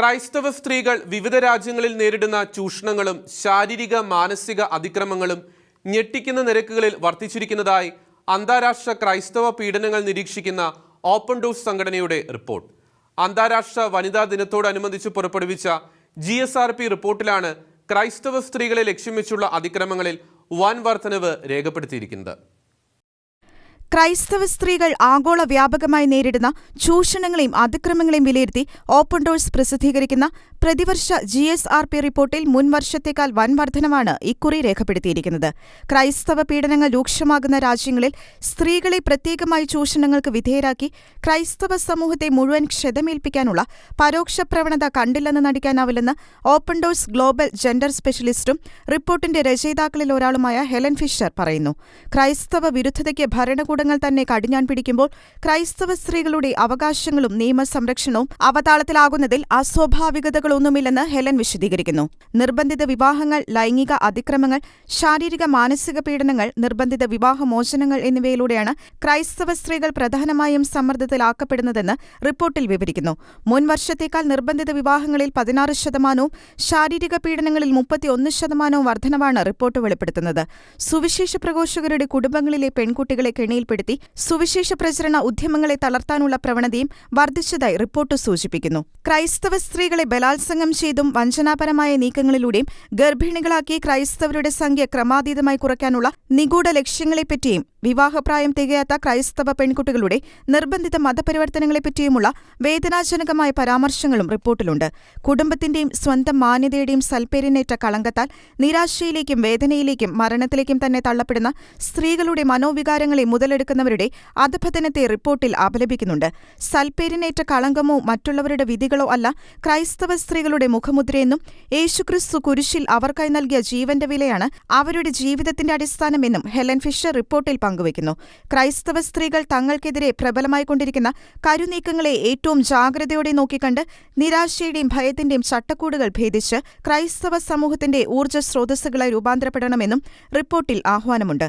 ക്രൈസ്തവ സ്ത്രീകൾ വിവിധ രാജ്യങ്ങളിൽ നേരിടുന്ന ചൂഷണങ്ങളും ശാരീരിക മാനസിക അതിക്രമങ്ങളും ഞെട്ടിക്കുന്ന നിരക്കുകളിൽ വർദ്ധിച്ചിരിക്കുന്നതായി അന്താരാഷ്ട്ര ക്രൈസ്തവ പീഡനങ്ങൾ നിരീക്ഷിക്കുന്ന ഓപ്പൺ ഡോസ് സംഘടനയുടെ റിപ്പോർട്ട്. അന്താരാഷ്ട്ര വനിതാ ദിനത്തോടനുബന്ധിച്ച് പുറപ്പെടുവിച്ച ജി എസ് ആർ പി റിപ്പോർട്ടിലാണ് ക്രൈസ്തവ സ്ത്രീകളെ ലക്ഷ്യം വെച്ചുള്ള അതിക്രമങ്ങളിൽ വൻ വർധനവ് രേഖപ്പെടുത്തിയിരിക്കുന്നത്. ക്രൈസ്തവ സ്ത്രീകൾ ആഗോള വ്യാപകമായി നേരിടുന്ന ചൂഷണങ്ങളെയും അതിക്രമങ്ങളെയും വിലയിരുത്തി ഓപ്പൺ ഡോഴ്സ് പ്രസിദ്ധീകരിക്കുന്ന പ്രതിവർഷ ജി എസ് ആർ പി റിപ്പോർട്ടിൽ മുൻവർഷത്തേക്കാൾ വൻ വർധനമാണ് ഇക്കുറി രേഖപ്പെടുത്തിയിരിക്കുന്നത്. ക്രൈസ്തവ പീഡനങ്ങൾ രൂക്ഷമാകുന്ന രാജ്യങ്ങളിൽ സ്ത്രീകളെ പ്രത്യേകമായി ചൂഷണങ്ങൾക്ക് വിധേയരാക്കി ക്രൈസ്തവ സമൂഹത്തെ മുഴുവൻ ക്ഷതമേൽപ്പിക്കാനുള്ള പരോക്ഷ പ്രവണത കണ്ടില്ലെന്ന് നടിക്കാനാവില്ലെന്ന് ഓപ്പൺ ഡോഴ്സ് ഗ്ലോബൽ ജെൻഡർ സ്പെഷ്യലിസ്റ്റും റിപ്പോർട്ടിന്റെ രചയിതാക്കളിൽ ഒരാളുമായ ഹെലൻ ഫിഷർ പറയുന്നു. ക്രൈസ്തവ വിരുദ്ധതയ്ക്ക് ഭരണകൂടങ്ങൾ തന്നെ കടിഞ്ഞാൻ പിടിക്കുമ്പോൾ ക്രൈസ്തവ സ്ത്രീകളുടെ അവകാശങ്ങളും നിയമസംരക്ഷണവും അവതാളത്തിലാകുന്നതിൽ അസ്വാഭാവികതകളൊന്നുമില്ലെന്ന് ഹെലൻ വിശദീകരിക്കുന്നു. നിർബന്ധിത വിവാഹങ്ങൾ ലൈംഗിക അതിക്രമങ്ങൾ ശാരീരിക മാനസിക പീഡനങ്ങൾ നിർബന്ധിത വിവാഹമോചനങ്ങൾ എന്നിവയിലൂടെയാണ് ക്രൈസ്തവ സ്ത്രീകൾ പ്രധാനമായും സമ്മർദ്ദത്തിലാക്കപ്പെടുന്നതെന്ന് റിപ്പോർട്ടിൽ വിവരിക്കുന്നു. മുൻ വർഷത്തേക്കാൾ നിർബന്ധിത വിവാഹങ്ങളിൽ പതിനാറ് ശതമാനവും ശാരീരിക പീഡനങ്ങളിൽ മുപ്പത്തിയൊന്ന് ശതമാനവും വർധനവാണ് റിപ്പോർട്ട് വെളിപ്പെടുത്തുന്നത്. സുവിശേഷ പ്രഘോഷകരുടെ കുടുംബങ്ങളിലെ പെൺകുട്ടികളെ കെണിയിൽപ്പെടുത്തി സുവിശേഷ പ്രചരണ ഉദ്യമങ്ങളെ തളർത്താനുള്ള പ്രവണതയും വർദ്ധിച്ചതായി റിപ്പോർട്ട് സൂചിപ്പിക്കുന്നു. ക്രൈസ്തവ സ്ത്രീകളെ ബലാത്സംഗം ചെയ്തും വഞ്ചനാപരമായ നീക്കങ്ങളിലൂടെയും ഗർഭിണികളാക്കി ക്രൈസ്തവരുടെ സംഖ്യ ക്രമാതീതമായി കുറയ്ക്കാനുള്ള നിഗൂഢ ലക്ഷ്യങ്ങളെപ്പറ്റിയും വിവാഹപ്രായം തികയാത്ത ക്രൈസ്തവ പെൺകുട്ടികളുടെ നിർബന്ധിത മതപരിവർത്തനങ്ങളെപ്പറ്റിയുമുള്ള വേദനാജനകമായ പരാമർശങ്ങളും റിപ്പോർട്ടിലുണ്ട്. കുടുംബത്തിന്റെയും സ്വന്തം മാന്യതയുടെയും സൽപ്പേരിനേറ്റ കളങ്കത്താൽ നിരാശയിലേക്കും വേദനയിലേക്കും മരണത്തിലേക്കും തന്നെ തള്ളപ്പെടുന്ന സ്ത്രീകളുടെ മനോവികാരങ്ങളെ മുതലെടുക്കുന്നവരുടെ അധപതനത്തെ റിപ്പോർട്ടിൽ അപലപിക്കുന്നുണ്ട്. സൽപ്പേരിനേറ്റ കളങ്കമോ മറ്റുള്ളവരുടെ വിധികളോ അല്ല ക്രൈസ്തവ സ്ത്രീകളുടെ മുഖമുദ്രയെന്നും യേശുക്രിസ്തു കുരിശിൽ അവർക്കായി നൽകിയ ജീവന്റെ വിലയാണ് അവരുടെ ജീവിതത്തിന്റെ അടിസ്ഥാനമെന്നും ഹെലൻ ഫിഷർ റിപ്പോർട്ടിൽ പങ്കുവയ്ക്കുന്നു. ക്രൈസ്തവ സ്ത്രീകൾ തങ്ങൾക്കെതിരെ പ്രബലമായിക്കൊണ്ടിരിക്കുന്ന കരുനീക്കങ്ങളെ ഏറ്റവും ജാഗ്രതയോടെ നോക്കിക്കണ്ട് നിരാശയുടെയും ഭയത്തിന്റെയും ചട്ടക്കൂടുകൾ ഭേദിച്ച് ക്രൈസ്തവ സമൂഹത്തിന്റെ ഊർജ സ്രോതസ്സുകളായി രൂപാന്തരപ്പെടണമെന്നും റിപ്പോർട്ടിൽ ആഹ്വാനമുണ്ട്.